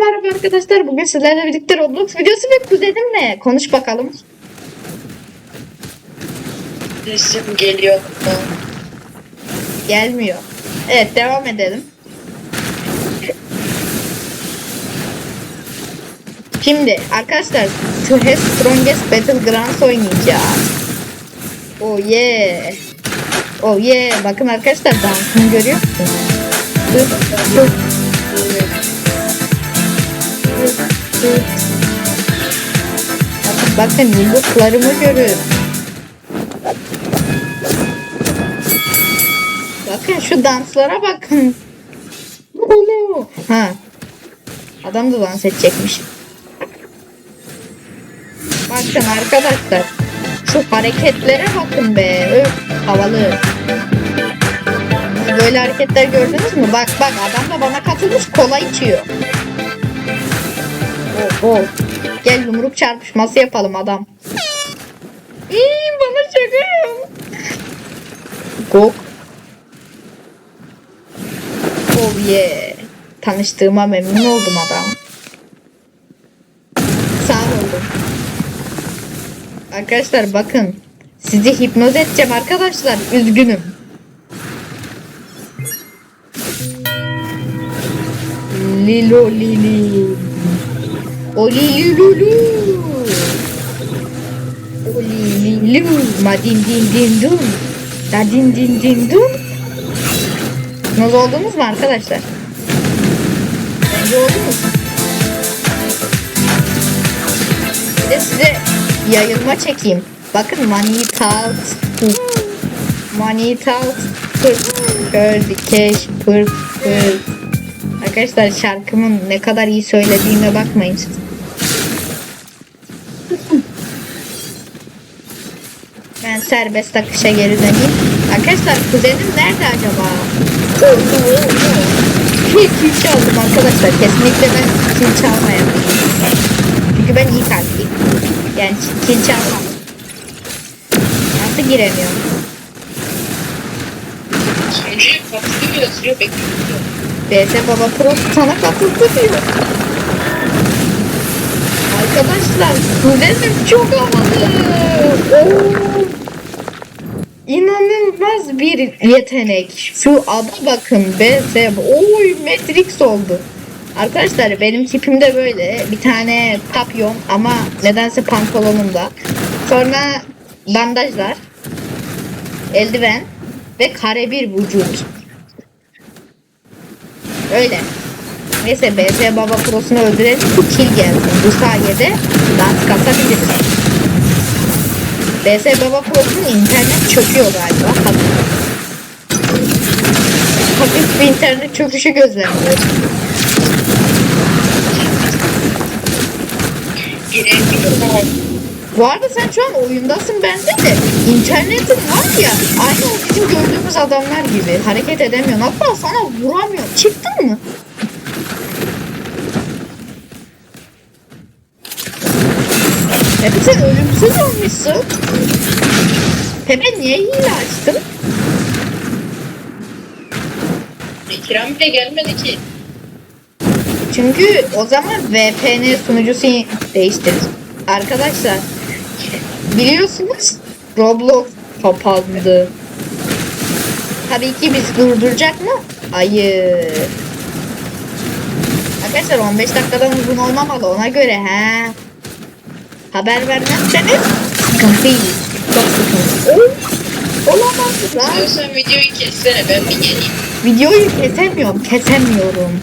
merhaba arkadaşlar. Bugün sizlerle birlikte Roblox videosu ve kuzenimle konuş bakalım. Resim geliyor. Gelmiyor. Evet devam edelim. Şimdi arkadaşlar To Have Strongest Battlegrounds oynayacağız. Oh yeah. Oh yeah. Bakın arkadaşlar dansını görüyor musunuz? Dur. Bakın yıldızlarımı görün. Bakın şu danslara bakın. Ha. Adam da dans edecekmiş. Bakın arkadaşlar. Şu hareketlere bakın be. Öf, havalı. Böyle hareketler gördünüz mü? Bak bak adam da bana katılmış kola içiyor. Oh, oh. Gel yumruk çarpışması yapalım adam. İyi bana yap. Gok. Oh yeah. Tanıştığıma memnun oldum adam. Sağ olun. Arkadaşlar bakın. Sizi hipnoz edeceğim arkadaşlar. Üzgünüm. Lilo lili. O lili lulu. O lili lu. Ma din din din dun. Da din din din dun. Hipnoz oldunuz mu arkadaşlar? Bence oldunuz. Bir de size yayılma çekeyim. Bakın money talks. Money talks. Gördü keş. Pırt. Pırt. Arkadaşlar şarkımın ne kadar iyi söylediğime bakmayın siz. Ben serbest akışa geri döneyim. Arkadaşlar kuzenim nerede acaba? Bir kil çaldım arkadaşlar. Kesinlikle ben kil çalmayayım. Çünkü ben iyi kalpliyim. Yani kil çalmam. Nasıl giremiyorum? Sonucu kapısı yazıyor bekliyor. BS Baba Pro sana katıldı diyor. Arkadaşlar kuzenim çok havalı. Oo. İnanılmaz bir yetenek. Şu ada bakın BS. Oy Matrix oldu. Arkadaşlar benim tipim de böyle. Bir tane papyon ama nedense pantolonumda. Sonra bandajlar. Eldiven. Ve kare bir vücut. Öyle. Neyse BS Baba Pro'sunu öldürelim ki kill gelsin. Bu sayede dans kasabiliriz. BS Baba Pro'sunun internet çöküyor galiba. Hafif, bir internet çöküşü gözlemliyoruz. Giremiyor. Bu arada sen şu an oyundasın bende de. İnternetin var ya aynı o bizim gördüğümüz adamlar gibi. Hareket edemiyorsun. Hatta sana vuramıyor. Çıktın mı? Pepe sen ölümsüz olmuşsun. Pepe niye hile açtın? İkram bile gelmedi ki. Çünkü o zaman VPN sunucusu değiştirir. Arkadaşlar biliyorsunuz Roblox kapandı. Tabii ki biz durduracak mı? Hayır. Arkadaşlar 15 dakikadan uzun olmamalı ona göre he. Haber vermezseniz sıkıntıyız. Çok sıkıntı. Olamaz lan. Diyorsan videoyu kessene ben bir geleyim. Videoyu kesemiyorum, kesemiyorum.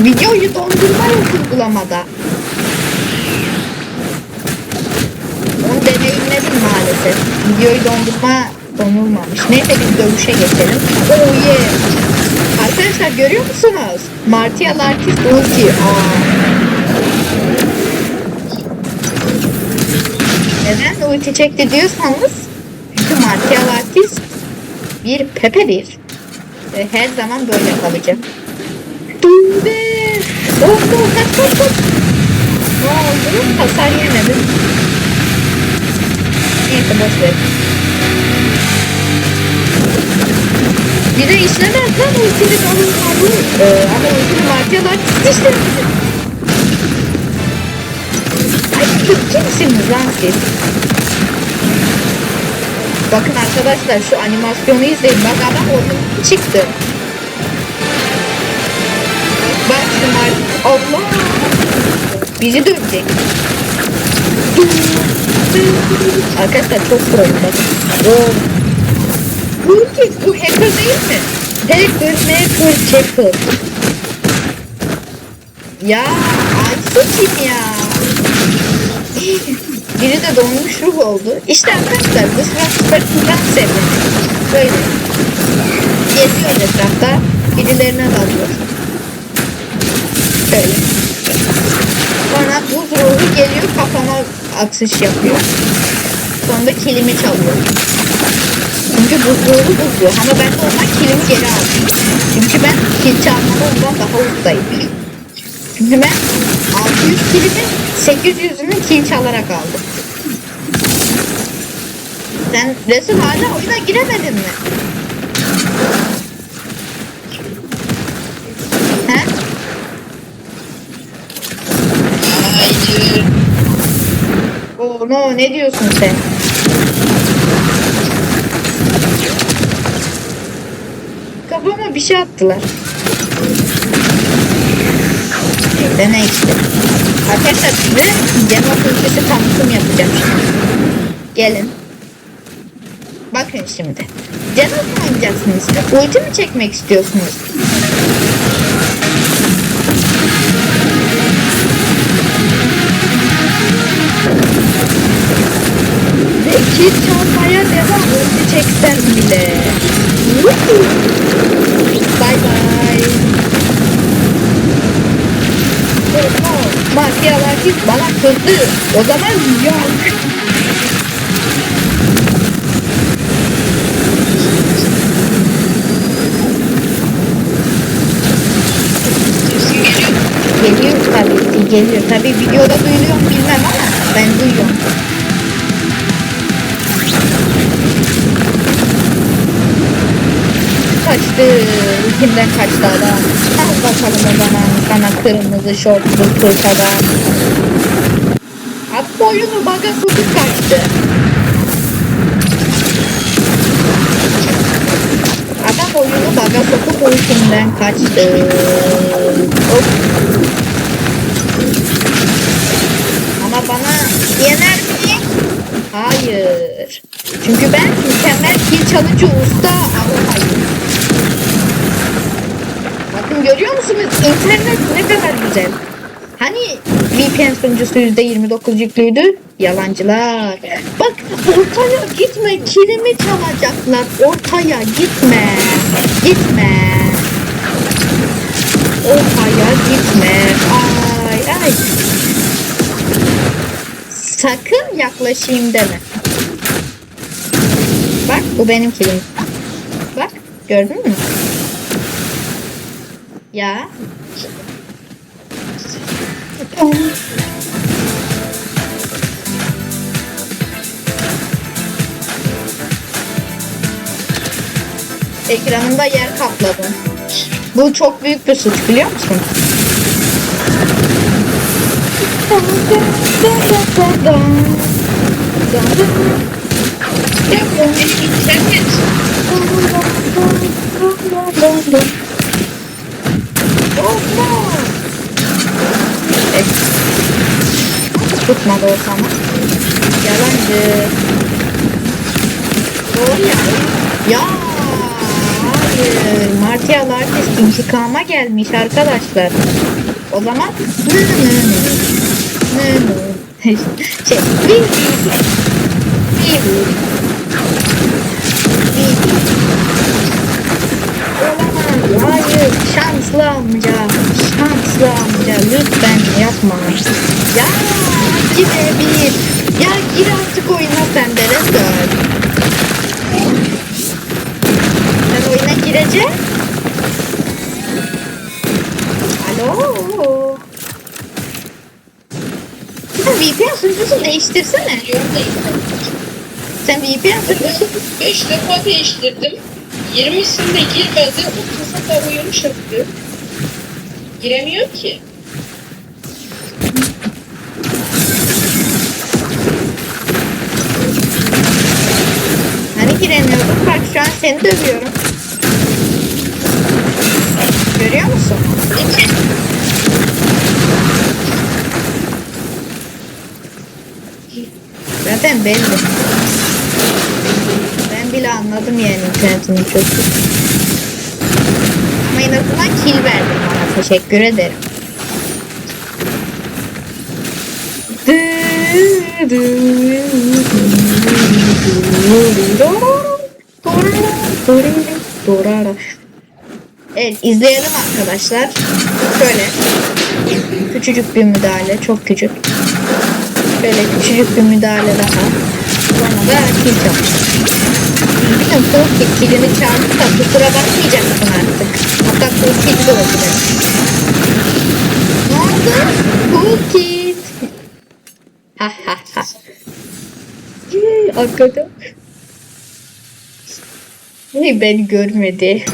Videoyu dondurma yok uygulamada. Onu deneyimledim maalesef. Videoyu dondurma donulmamış. Neyse biz dövüşe geçelim. Oh yeah. Arkadaşlar görüyor musunuz? Martial Artist ulti. Aa. Neden ulti çekti diyorsanız çünkü Martial Artist bir Pepe'dir. Ve her zaman böyle kalacak. Dünde! Oh no, kaç kaç kaç! Ne oldu? Hasar yemedim. Neyse boş ver. bize işlemez lan ultili dalınlar ee, ama ultili martiyalar işte. Ay siz kimsiniz lan siz? Bakın arkadaşlar şu animasyonu izleyin. Bak adam orada çıktı. Bak, mar- Allah. Bizi dövecek. Arkadaşlar çok. Oo. Bu ki bu hacker değil mi? Hacker, hacker, hacker. Ya Aysu kim ya? Biri de donmuş ruh oldu. İşte arkadaşlar bu sıra kuran sevdim. Böyle. Geziyor etrafta. Birilerine dalıyor. Böyle. Sonra buz ruhu geliyor kafama atış yapıyor. Sonra kilimi çalıyor. Çünkü buzluğunu bozuyor. Ama ben de ondan kilimi geri aldım. Çünkü ben kil çalmada ondan daha ustayım. Çünkü ben 600 kilimin 800'ünü kil çalarak aldım. Sen Resul hala oyuna giremedin mi? He? Hayır. Oo no ne diyorsun sen? Kafama bir şey attılar. Neyse ne işte. Arkadaşlar size demo fırçası tanıtım yapacağım şimdi. Gelin. Bakın şimdi. Demo mu oynayacaksınız? Ulti mi çekmek istiyorsunuz? Zeki çalmaya devam ulti çeksen bile. Bye bye. Mafyalar git bana kızdı. O zaman yok. Geliyor. Tabii ki geliyor. Tabii videoda duyuluyor bilmem ama ben duyuyorum. Kaçtı. Kimden kaçtı adam? Al bakalım o zaman sana kırmızı şortlu kurt adam. At boyunu baga sokup kaçtı. Adam oyunu baga sokup ultimden kaçtı. Hop. Ama bana yener mi? Hayır. Çünkü ben mükemmel kill çalıcı usta alamayım. Bakın görüyor musunuz? İnternet ne kadar güzel. Hani VPN sunucusu %29 yüklüydü? Yalancılar. Bak ortaya gitme. Kilimi çalacaklar. Ortaya gitme. Gitme. Ortaya gitme. Ay ay. Sakın yaklaşayım deme. Bak bu benim kilim. Bak gördün mü? Ya. Ekranımda yer kapladım. Bu çok büyük bir suç biliyor musun? Ya bu benim internet. Tutmadı o zaman. Yalancı. Doğru ya. Ya. Hayır. Martial Artist intikama gelmiş arkadaşlar. O zaman nı nı nı. Nı nı. şey. Vi. Vi vi. Olamaz. Hayır. Şanslı amca. Yapma. Ya bir. Ya gir artık oyuna sen de Resul. Sen oyuna gireceksin. Alo. Sen VPN sunucusu değiştirsene. Sen VPN sunucusu 5 defa değiştirdim. 20'sinde girmedi. 30'unda uyumuş öptü. Giremiyor ki. Giremiyordum. Bak şu an seni dövüyorum. Görüyor musun? Zaten belli. Ben bile anladım yani internetini çok. Ama en azından kill verdin bana. Teşekkür ederim. Evet izleyelim arkadaşlar. Şöyle. Küçücük bir müdahale. Çok küçük. Şöyle küçücük bir müdahale daha. Sonra da kill çalmış. Bilmiyorum ki kilini çaldık da kusura bakmayacaksın artık. Hatta soğuk kill de olabilir. Ne oldu? Kill. Ha ha ha. Ay beni görmedi.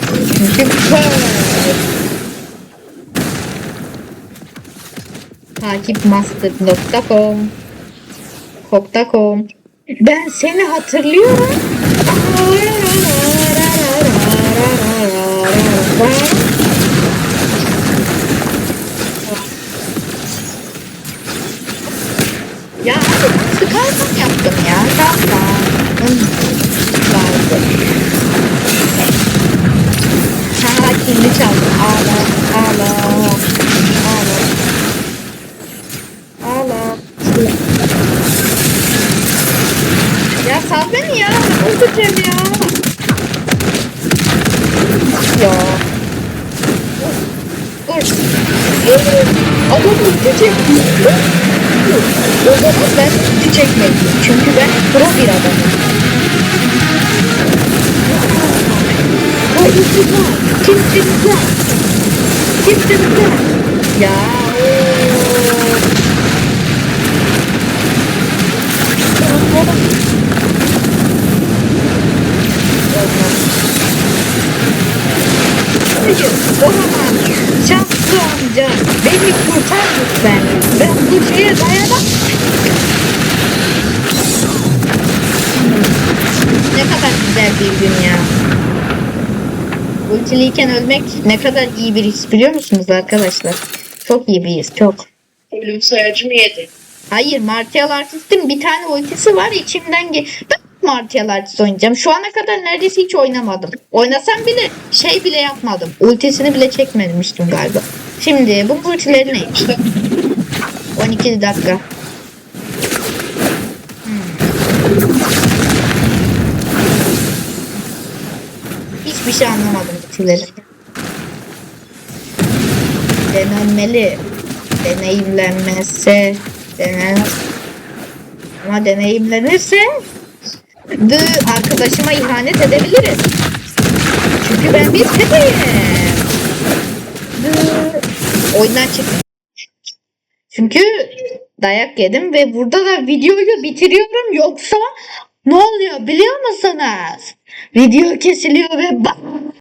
Takipmaster.com Kok.com Ben seni hatırlıyorum. Ya abi sıkarsan yaptım ya. Tamam. Lazım. Ha kimli çaldım. Ağla. Ağla. Ağla. Ağla. Ya sal beni ya. Öldüreceğim ya. Ya. Dur. Dur. Adam öldürecek. O zaman ben ulti çekmeliyim. Çünkü ben pro bir adamım. Hayırlısı var. Kimsiniz var? Kimsiniz var? Ya Hayır, Şanslı amca, beni kurtar lütfen. Ben bu şeye dayanamam. Ne kadar güzel bir gün ya. Ultiliyken ölmek ne kadar iyi bir his biliyor musunuz arkadaşlar? Çok iyi bir his, çok. Ölüm sayacımı yedi. Hayır, Martial Artist'in bir tane ultisi var içimden ge Ben Martial Artist oynayacağım. Şu ana kadar neredeyse hiç oynamadım. Oynasam bile şey bile yapmadım. Ultisini bile çekmemiştim galiba. Şimdi bu ultileri neymiş? İşte 12 dakika. Hiçbir şey anlamadım ultileri. Denenmeli. Deneyimlenmezse denen ama deneyimlenirse de arkadaşıma ihanet edebiliriz. Çünkü ben bir köpeğim. Oyundan çık. Çünkü dayak yedim ve burada da videoyu bitiriyorum yoksa ne oluyor biliyor musunuz? Video kesiliyor ve bak